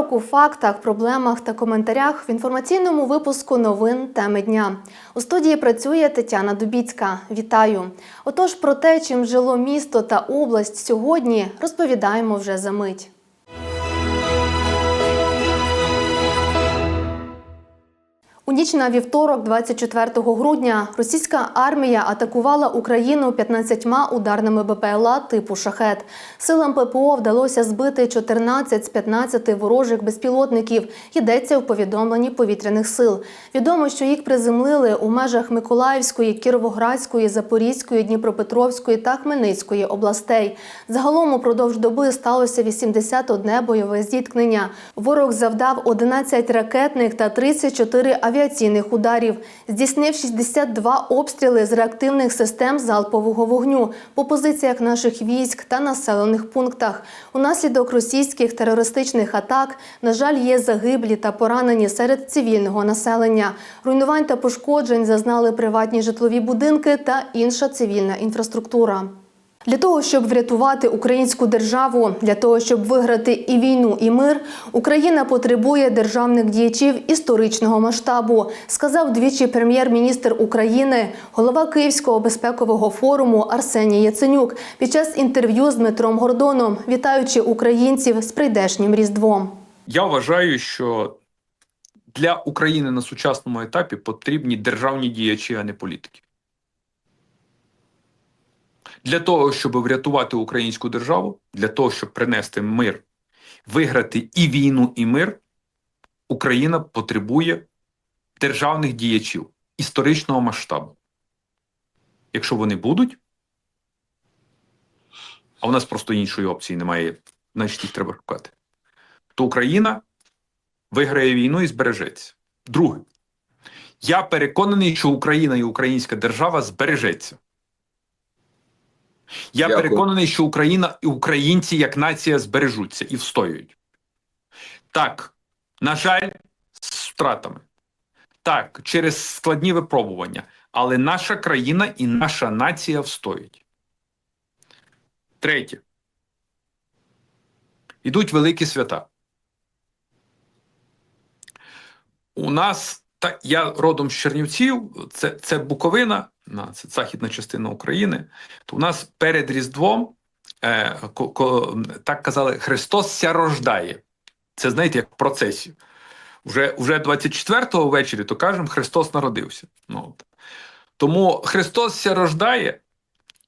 Вівторок у фактах, проблемах та коментарях в інформаційному випуску новин теми дня. У студії працює Тетяна Дубіцька. Вітаю! Отож, про те, чим жило місто та область сьогодні, розповідаємо вже за мить. У ніч на вівторок, 24 грудня, російська армія атакувала Україну 15 ударними БПЛА типу шахет. Силам ППО вдалося збити 14 з 15 ворожих безпілотників. Йдеться у повідомленні повітряних сил. Відомо, що їх приземлили у межах Миколаївської, Кіровоградської, Запорізької, Дніпропетровської та Хмельницької областей. Загалом упродовж доби сталося 81 бойове зіткнення. Ворог завдав 11 ракетних та 34 авіаційних ударів. Здійснив 62 обстріли з реактивних систем залпового вогню по позиціях наших військ та населених пунктах. Унаслідок російських терористичних атак, на жаль, є загиблі та поранені серед цивільного населення. Руйнувань та пошкоджень зазнали приватні житлові будинки та інша цивільна інфраструктура. Для того, щоб врятувати українську державу, для того, щоб виграти і війну, і мир, Україна потребує державних діячів історичного масштабу, сказав двічі прем'єр-міністр України, голова Київського безпекового форуму Арсеній Яценюк під час інтерв'ю з Дмитром Гордоном, вітаючи українців з прийдешнім різдвом. Я вважаю, що для України на сучасному етапі потрібні державні діячі, а не політики. Для того, щоб врятувати українську державу, для того, щоб принести мир, виграти і війну, і мир, Україна потребує державних діячів історичного масштабу. Якщо вони будуть, а у нас просто іншої опції немає, значить їх треба шукати, то Україна виграє війну і збережеться. Друге, я переконаний, що Україна і українська держава збережеться. Я Дякую. переконаний, що Україна і українці як нація збережуться і встоюють. Так, на жаль, з втратами. Так, через складні випробування. Але наша країна і наша нація встоять. Третє. Ідуть великі свята. У нас, та, я родом з Чернівців, це, це Буковина, на, західна частина України. То у нас перед Різдвом, е, ко, ко, так казали, Христос ся рождає. Це знаєте, як в процесі. Вже, вже 24-го ввечері, то кажемо, Христос народився. Ну. Тому Христос ся рождає,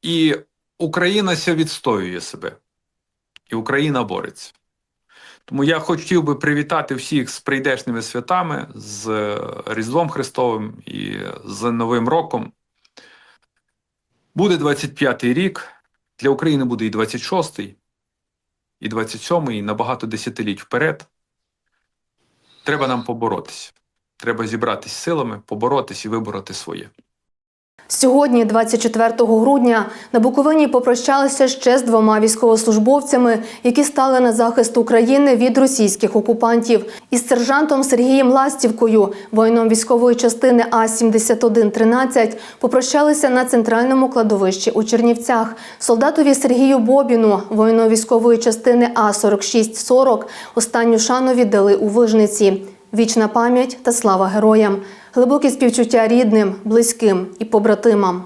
і Україна ся відстоює себе. І Україна бореться. Тому я хотів би привітати всіх з прийдешніми святами, з е, Різдвом Христовим і з Новим роком. Буде 25-й рік, для України буде і 26-й, і 27-й, і набагато десятиліть вперед. Треба нам поборотися. Треба зібратись силами, поборотись і вибороти своє. Сьогодні, 24 грудня, на Буковині попрощалися ще з двома військовослужбовцями, які стали на захист України від російських окупантів. Із сержантом Сергієм Ластівкою, воїном військової частини А-7113, попрощалися на центральному кладовищі у Чернівцях. Солдатові Сергію Бобіну, воїну військової частини А-4640, останню шану віддали у Вижниці. Вічна пам'ять та слава героям, глибокі співчуття рідним, близьким і побратимам.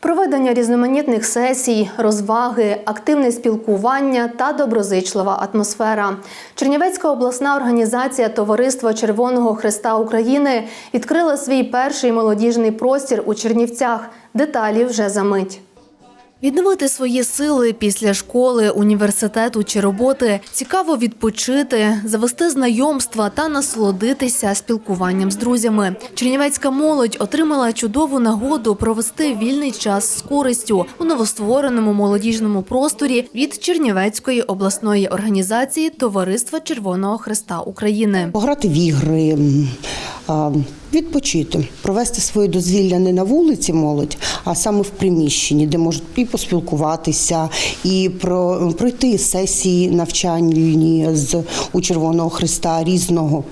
Проведення різноманітних сесій, розваги, активне спілкування та доброзичлива атмосфера. Чернівецька обласна організація Товариства Червоного Христа України відкрила свій перший молодіжний простір у Чернівцях. Деталі вже за мить. Відновити свої сили після школи, університету чи роботи, цікаво відпочити, завести знайомства та насолодитися спілкуванням з друзями. Чернівецька молодь отримала чудову нагоду провести вільний час з користю у новоствореному молодіжному просторі від Чернівецької обласної організації Товариства Червоного Христа України. Пограти в ігри, відпочити, провести своє дозвілля не на вулиці молодь, а саме в приміщенні, де можуть і поспілкуватися, і про, пройти сесії навчальні з у Червоного Христа різного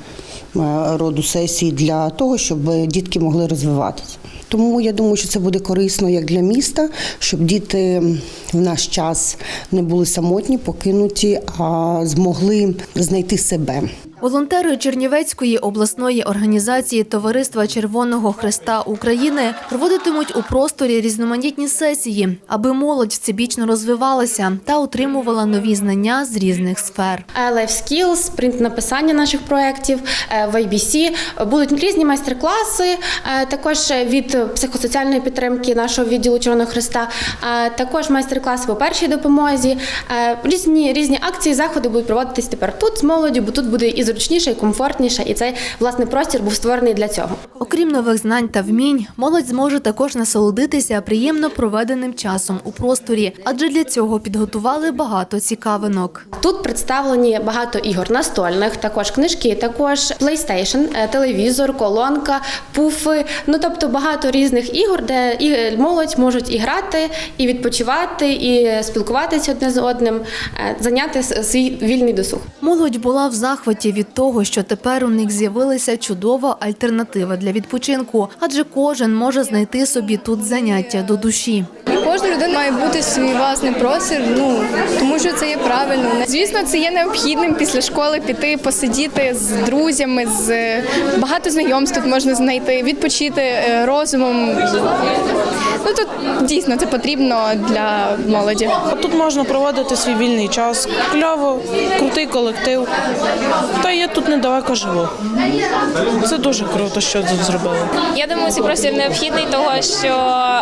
е, роду сесій для того, щоб дітки могли розвиватися. Тому я думаю, що це буде корисно як для міста, щоб діти в наш час не були самотні, покинуті, а змогли знайти себе. Волонтери Чернівецької обласної організації Товариства Червоного Христа України проводитимуть у просторі різноманітні сесії, аби молодь всебічно розвивалася та отримувала нові знання з різних сфер. Е, Life Skills, принт написання наших проєктів, е, в IBC. Будуть різні майстер-класи, е, також від психосоціальної підтримки нашого відділу Червоного Христа, також майстер-класи по першій допомозі. Різні, різні акції, заходи будуть проводитись тепер тут з молоддю, бо тут буде і зручніше, і комфортніше, і цей власне простір був створений для цього. Окрім нових знань та вмінь, молодь зможе також насолодитися приємно проведеним часом у просторі, адже для цього підготували багато цікавинок. Тут представлені багато ігор настольних, також книжки, також PlayStation, е, телевізор, колонка, пуфи. Ну тобто багато різних ігор, де і молодь можуть і грати, і відпочивати, і спілкуватися одне з одним, е, зайняти свій вільний досуг. Молодь була в захваті від того, що тепер у них з'явилася чудова альтернатива для відпочинку, адже кожен може знайти собі тут заняття до душі. У кожної людини має бути свій власний простір, ну тому що це є правильно. Звісно, це є необхідним після школи піти, посидіти з друзями, з багато знайомств тут можна знайти, відпочити е, розумом. Ну тут дійсно це потрібно для молоді. Тут можна проводити свій вільний час. Кльово, крутий колектив. Та я тут недалеко живу. Це дуже круто, що тут зробили. Я думаю, цей простір необхідний, того що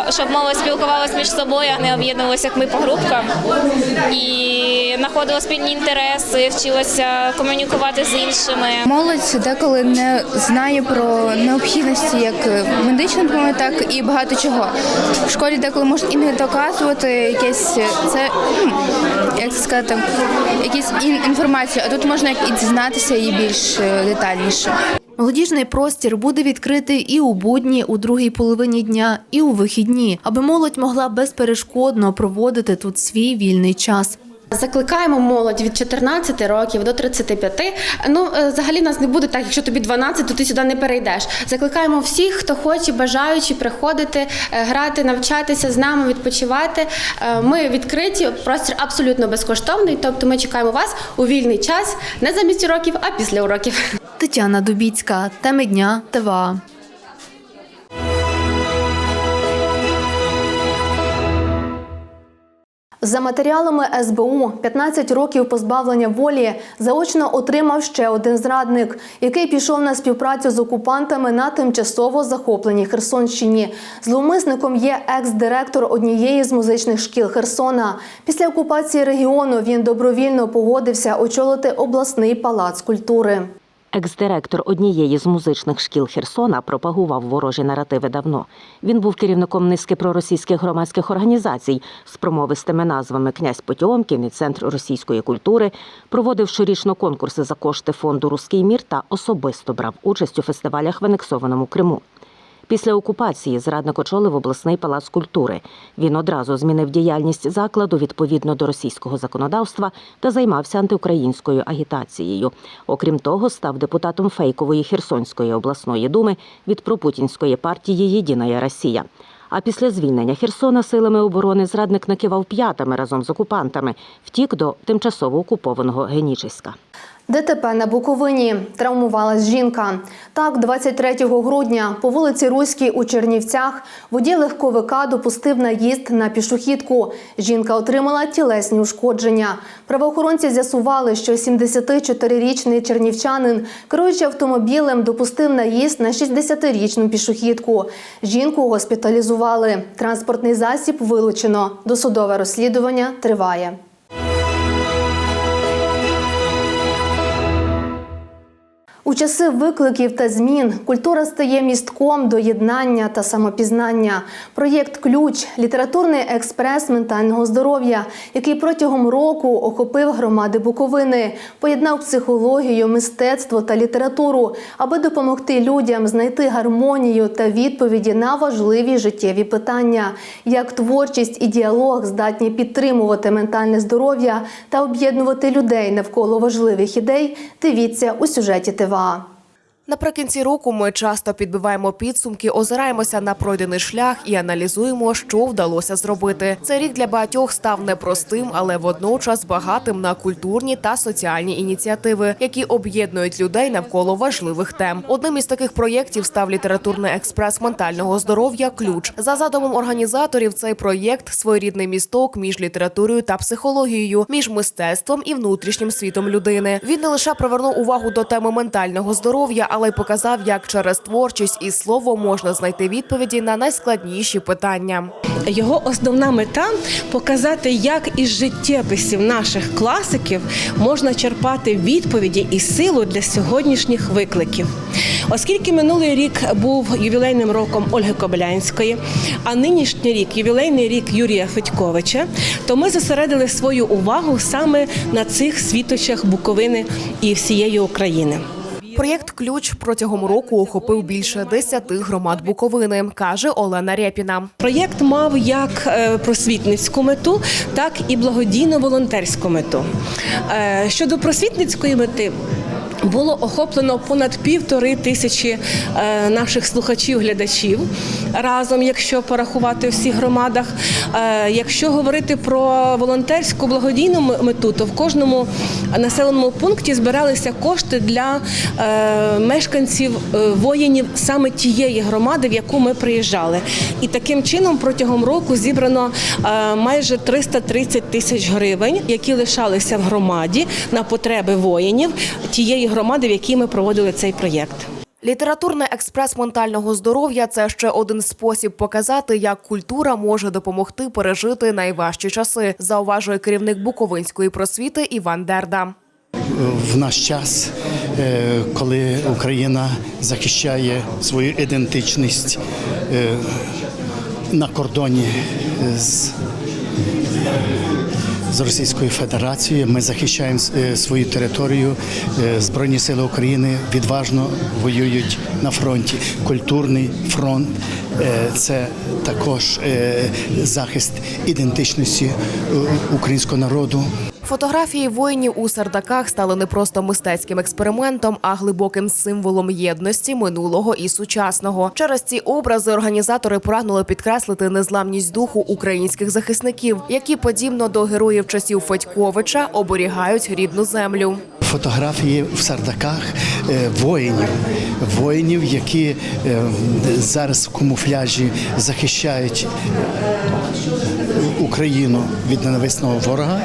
щоб молодь спілкувалася між собою, а не об'єднувалися як ми по групкам. І знаходила спільні інтереси, вчилася комунікувати з іншими. Молодь деколи не знає про необхідності як медичної допомоги, так і багато чого. В школі деколи можуть і не доказувати якесь це, як це сказати, якісь ін- інформацію, а тут можна і дізнатися її більш е, детальніше. Молодіжний простір буде відкритий і у будні, у другій половині дня, і у вихідні, аби молодь могла безперешкодно проводити тут свій вільний час. Закликаємо молодь від 14 років до 35. Ну, е, взагалі нас не буде так, якщо тобі 12, то ти сюди не перейдеш. Закликаємо всіх, хто хоче, бажаючи приходити, е, грати, навчатися з нами, відпочивати. Е, Ми відкриті, простір абсолютно безкоштовний. Тобто ми чекаємо вас у вільний час, не замість уроків, а після уроків. Тетяна Дубіцька, теми дня, ТВА. За матеріалами СБУ 15 років позбавлення волі заочно отримав ще один зрадник, який пішов на співпрацю з окупантами на тимчасово захопленій Херсонщині. Зловмисником є екс-директор однієї з музичних шкіл Херсона. Після окупації регіону він добровільно погодився очолити обласний палац культури. Екс-директор однієї з музичних шкіл Херсона пропагував ворожі наративи давно. Він був керівником низки проросійських громадських організацій з промовистими назвами Князь Потьомкін і Центр російської культури, проводив щорічно конкурси за кошти фонду Руський мір та особисто брав участь у фестивалях в анексованому Криму. Після окупації зрадник очолив обласний палац культури. Він одразу змінив діяльність закладу відповідно до російського законодавства та займався антиукраїнською агітацією. Окрім того, став депутатом фейкової Херсонської обласної думи від пропутінської партії Єдиная Росія. А після звільнення Херсона силами оборони зрадник накивав п'ятами разом з окупантами, втік до тимчасово окупованого Генічеська. ДТП на Буковині травмувалась жінка. Так, 23 грудня по вулиці Руській у Чернівцях водій легковика допустив наїзд на пішохідку. Жінка отримала тілесні ушкодження. Правоохоронці з'ясували, що 74-річний чернівчанин, керуючи автомобілем, допустив наїзд на 60-річну пішохідку. Жінку госпіталізували. Транспортний засіб вилучено. Досудове розслідування триває. У часи викликів та змін культура стає містком до єднання та самопізнання. Проєкт Ключ літературний експрес ментального здоров'я, який протягом року охопив громади Буковини, поєднав психологію, мистецтво та літературу, аби допомогти людям знайти гармонію та відповіді на важливі життєві питання, як творчість і діалог здатні підтримувати ментальне здоров'я та об'єднувати людей навколо важливих ідей. Дивіться у сюжеті ТВА. Наприкінці року ми часто підбиваємо підсумки, озираємося на пройдений шлях і аналізуємо, що вдалося зробити. Цей рік для багатьох став непростим, але водночас багатим на культурні та соціальні ініціативи, які об'єднують людей навколо важливих тем. Одним із таких проєктів став літературний експрес ментального здоров'я Ключ. За задумом організаторів, цей проєкт своєрідний місток між літературою та психологією, між мистецтвом і внутрішнім світом людини. Він не лише привернув увагу до теми ментального здоров'я, але й показав, як через творчість і слово можна знайти відповіді на найскладніші питання. Його основна мета показати, як із життєписів наших класиків можна черпати відповіді і силу для сьогоднішніх викликів. Оскільки минулий рік був ювілейним роком Ольги Кобилянської, а нинішній рік ювілейний рік Юрія Федьковича, то ми зосередили свою увагу саме на цих світочах Буковини і всієї України. Проєкт Ключ протягом року охопив більше десяти громад Буковини, каже Олена Рєпіна. Проєкт мав як е, просвітницьку мету, так і благодійно-волонтерську мету. Е, Щодо просвітницької мети. Було охоплено понад півтори тисячі е, наших слухачів-глядачів разом, якщо порахувати в всіх громадах. Е, якщо говорити про волонтерську благодійну мету, то в кожному населеному пункті збиралися кошти для е, мешканців воїнів саме тієї громади, в яку ми приїжджали. І таким чином протягом року зібрано майже 330 тисяч гривень, які лишалися в громаді на потреби воїнів тієї громади, в якій ми проводили цей проєкт. Літературний експрес ментального здоров'я це ще один спосіб показати, як культура може допомогти пережити найважчі часи, зауважує керівник Буковинської просвіти Іван Дерда. в наш час, е, коли Україна захищає свою ідентичність е, на кордоні з, з Російською Федерацією, ми захищаємо е, свою територію. Е, Збройні сили України відважно воюють на фронті. Культурний фронт е, це також захист ідентичності українського народу. Фотографії воїнів у сардаках стали не просто мистецьким експериментом, а глибоким символом єдності минулого і сучасного. Через ці образи організатори прагнули підкреслити незламність духу українських захисників, які, подібно до героїв часів Федьковича, оберігають рідну землю. фотографії в сардаках е, воїнів, воїнів, які е, зараз в камуфляжі захищають Україну від ненависного ворога,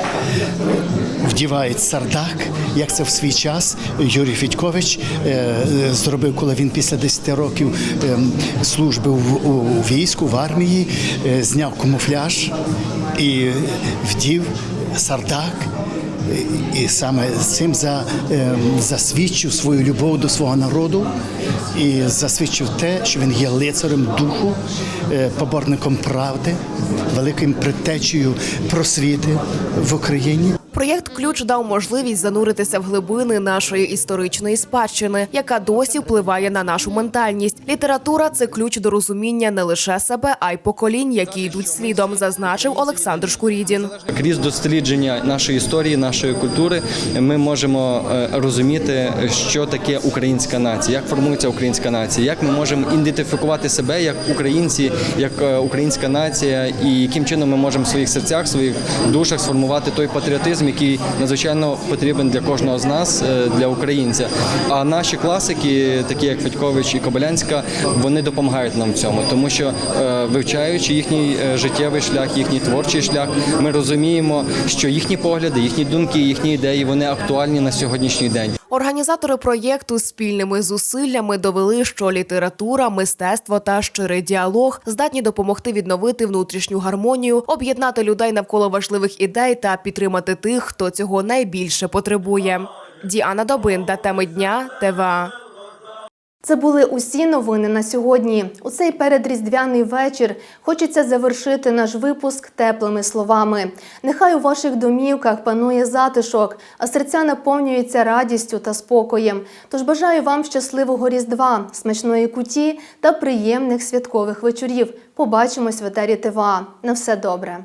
вдівають сардак, як це в свій час Юрій Фідькович е, е, зробив, коли він після 10 років е, служби у війську, в армії, е, зняв камуфляж і вдів сардак. І саме цим за, е, засвідчив свою любов до свого народу і засвідчив те, що він є лицарем духу, е, поборником правди, великим предтечею просвіти в Україні. Проєкт Ключ дав можливість зануритися в глибини нашої історичної спадщини, яка досі впливає на нашу ментальність. Література це ключ до розуміння не лише себе, а й поколінь, які йдуть слідом, зазначив Олександр Шкурідін. Крізь дослідження нашої історії, нашої культури, ми можемо е, розуміти, що таке українська нація, як формується українська нація, як ми можемо ідентифікувати себе як українці, як е, українська нація, і яким чином ми можемо в своїх серцях, в своїх душах сформувати той патріотизм, який надзвичайно потрібен для кожного з нас, е, для українця. А наші класики, такі як Федькович і Кобилянська, вони допомагають нам в цьому, тому що е, вивчаючи їхній е, життєвий шлях, їхній творчий шлях, ми розуміємо, що їхні погляди, їхні думки, їхні ідеї вони актуальні на сьогоднішній день. Організатори проєкту спільними зусиллями довели, що література, мистецтво та щирий діалог здатні допомогти відновити внутрішню гармонію, об'єднати людей навколо важливих ідей та підтримати тих, хто цього найбільше потребує. Діана Добинда, теми дня, ТВА. Це були усі новини на сьогодні. У цей передріздвяний вечір хочеться завершити наш випуск теплими словами. Нехай у ваших домівках панує затишок, а серця наповнюються радістю та спокоєм. Тож бажаю вам щасливого різдва, смачної куті та приємних святкових вечорів. Побачимось в етері ТВА. На все добре.